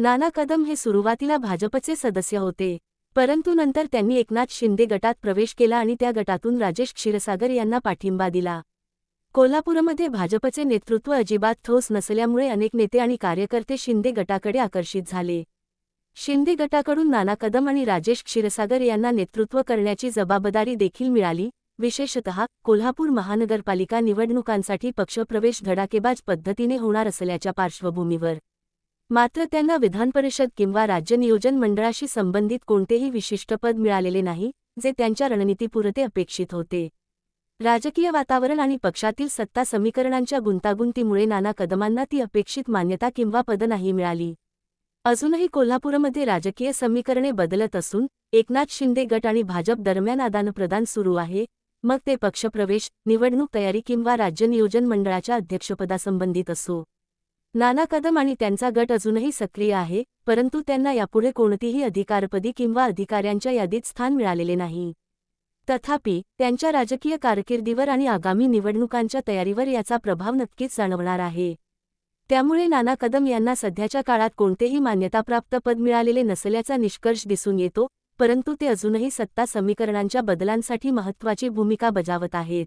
नाना कदम हे सुरुवातीला भाजपचे सदस्य होते परंतु नंतर त्यांनी एकनाथ शिंदे गटात प्रवेश केला आणि त्या गटातून राजेश क्षीरसागर यांना पाठिंबा दिला. कोल्हापूरमध्ये भाजपचे नेतृत्व अजिबात ठोस नसल्यामुळे अनेक नेते आणि कार्यकर्ते शिंदे गटाकडे आकर्षित झाले. शिंदे गटाकडून नाना कदम आणि राजेश क्षीरसागर यांना नेतृत्व करण्याची जबाबदारी देखील मिळाली विशेषतः कोल्हापूर महानगरपालिका निवडणुकांसाठी पक्षप्रवेश धडाकेबाज पद्धतीने होणार असल्याच्या पार्श्वभूमीवर. मात्र त्यांना विधानपरिषद किंवा राज्य नियोजन मंडळाशी संबंधित कोणतेही विशिष्ट पद मिळालेले नाही जे त्यांच्या रणनीतीपुरते अपेक्षित होते. राजकीय वातावरण आणि पक्षातील सत्ता समीकरणांच्या गुंतागुंतीमुळे नाना कदमांना ती अपेक्षित मान्यता किंवा पद नाही मिळाली. अजूनही कोल्हापूरमध्ये राजकीय समीकरणे बदलत असून एकनाथ शिंदे गट आणि भाजप दरम्यान आदानप्रदान सुरू आहे मग ते पक्षप्रवेश निवडणूक तयारी किंवा राज्य नियोजन मंडळाच्या अध्यक्षपदासंबंधित असो. नाना कदम आणि त्यांचा गट अजूनही सक्रिय आहे परंतु त्यांना यापुढे कोणतीही अधिकारपदी किंवा अधिकाऱ्यांच्या यादीत स्थान मिळालेले नाही. तथापि त्यांच्या राजकीय कारकिर्दीवर आणि आगामी निवडणुकांच्या तयारीवर याचा प्रभाव नक्कीच जाणवणार आहे. त्यामुळे नाना कदम यांना सध्याच्या काळात कोणतेही मान्यताप्राप्त पद मिळालेले नसल्याचा निष्कर्ष दिसून येतो परंतु ते अजूनही सत्ता समीकरणांच्या बदलांसाठी महत्त्वाची भूमिका बजावत आहेत.